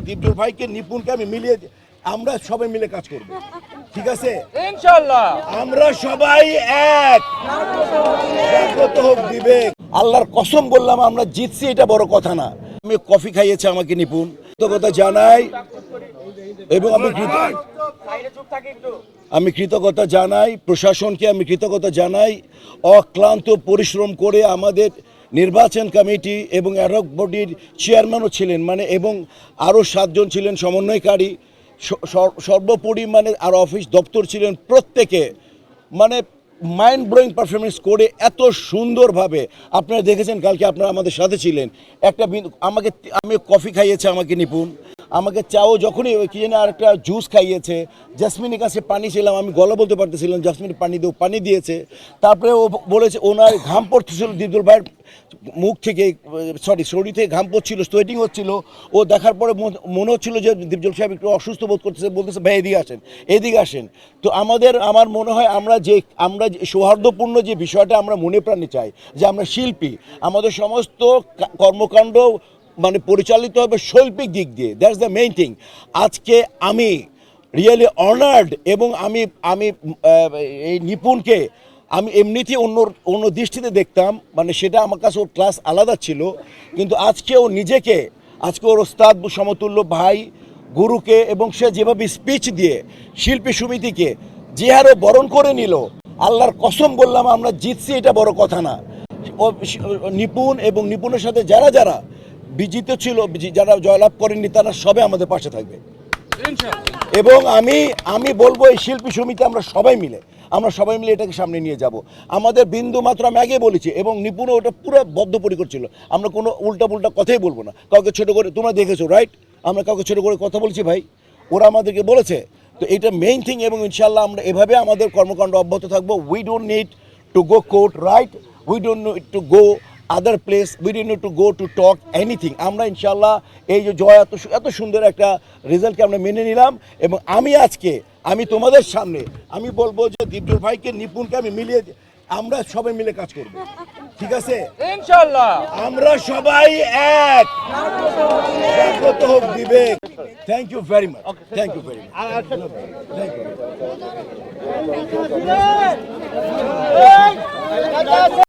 দীপজল ভাইকে নিপুণকে আমি মিলিয়ে আমরা সবাই মিলে কাজ করব। ঠিক আছে? ইনশাল্লাহ। আমরা সবাই এক। হোক বিবেক। আল্লাহর কসম বললাম আমরা জিতছি এটা বড় কথা না। আমি কফি খাইয়েছে আমাকে, নিপুণ। কৃতজ্ঞতা জানাই এবং আমি আমি কৃতজ্ঞতা জানাই, প্রশাসনকে আমি কৃতজ্ঞতা জানাই, অক্লান্ত পরিশ্রম করে আমাদের নির্বাচন কমিটি এবং অ্যাডক বডির চেয়ারম্যানও ছিলেন মানে এবং আরও সাতজন ছিলেন সমন্বয়কারী। সর্বোপরি মানে আর অফিস দপ্তর ছিলেন প্রত্যেকে। মানে মাইন্ড ব্লোয়িং পারফরমেন্স করে এত সুন্দরভাবে আপনারা দেখেছেন কালকে আপনারা আমাদের সাথে ছিলেন। একটা আমাকে আমি কফি খাইয়েছে আমাকে, নিপুণ। আমাকে চাও যখনই ওই কি জানি আর একটা জুস খাইয়েছে। জাসমিনের কাছে পানি ছিলাম, আমি গলা বলতে পারতেছিলাম জাসমিন পানি দেও, পানি দিয়েছে। তারপরে ও বলেছে, ওনার ঘাম পড়তেছিল, দিদুল ভাইয়ের মুখ থেকে সরি শরীর থেকে ঘাম পড়ছিল সোয়েটিং হচ্ছিল। ও দেখার পরে মন- হচ্ছিল যে দীপজল সাহেব একটু অসুস্থ বোধ করতেছে, বলতেছে, ভাই, এদিকে আসেন এদিকে আসেন। তো আমাদের, আমার মনে হয় আমরা যে, আমরা সৌহার্দ্যপূর্ণ যে বিষয়টা আমরা মনে প্রাণে চাই, যে আমরা শিল্পী, আমাদের সমস্ত কর্মকাণ্ড মানে পরিচালিত হবে শৈল্পিক দিক দিয়ে। দ্যাটস দ্য মেইন থিং আজকে আমি রিয়েলি অনার্ড এবং আমি আমি এই নিপুণকে আমি এমনিতেই অন্য অন্য দৃষ্টিতে দেখতাম মানে সেটা আমার কাছে ওর ক্লাস আলাদা ছিল। কিন্তু আজকে ও নিজেকে, আজকে ওর ওস্তাদ সমতুল্য ভাই, গুরুকে এবং সে যেভাবে স্পিচ দিয়ে শিল্পী সমিতিকে যে হারে বরণ করে নিল, আল্লাহর কসম বললাম আমরা জিতছি এটা বড় কথা না। নিপুণ এবং নিপুণের সাথে যারা যারা বিজিত ছিল যারা জয়লাভ করেননি, তারা সবে আমাদের পাশে থাকবে। এবং আমি আমি বলব, এই শিল্পী সমিতি আমরা সবাই মিলে, আমরা সবাই মিলে এটাকে সামনে নিয়ে যাব। আমাদের বিন্দু মাত্র আমি আগে বলেছি, এবং নিপুণ ওটা পুরো বদ্ধপরিকর ছিল। আমরা কোনো উল্টা পুল্টা কথাই বলব না। কাউকে ছোট করে, তোমরা দেখেছ রাইট আমরা কাউকে ছোট করে কথা বলছি, ভাই। ওরা আমাদেরকে বলেছে, তো এটা মেইন থিং এবং ইনশাল্লাহ আমরা এভাবে আমাদের কর্মকাণ্ড অব্যাহত থাকব। We don't need to go court right we don't need to go other place we need to go to talk anything আমরা ইনশাল্লাহ এই যে জয় এত এত সুন্দর একটা রেজাল্টকে আমরা মেনে নিলাম এবং আমি আজকে আমি তোমাদের সামনে আমি বলব যে দীপজল ভাইকে নিপুণকে আমি মিলিয়ে আমরা সবাই মিলে কাজ করব ঠিক আছে ইনশাল্লাহ আমরা সবাই এক জাগ্রত হোক বিবেক thank you very much thank you very much thank you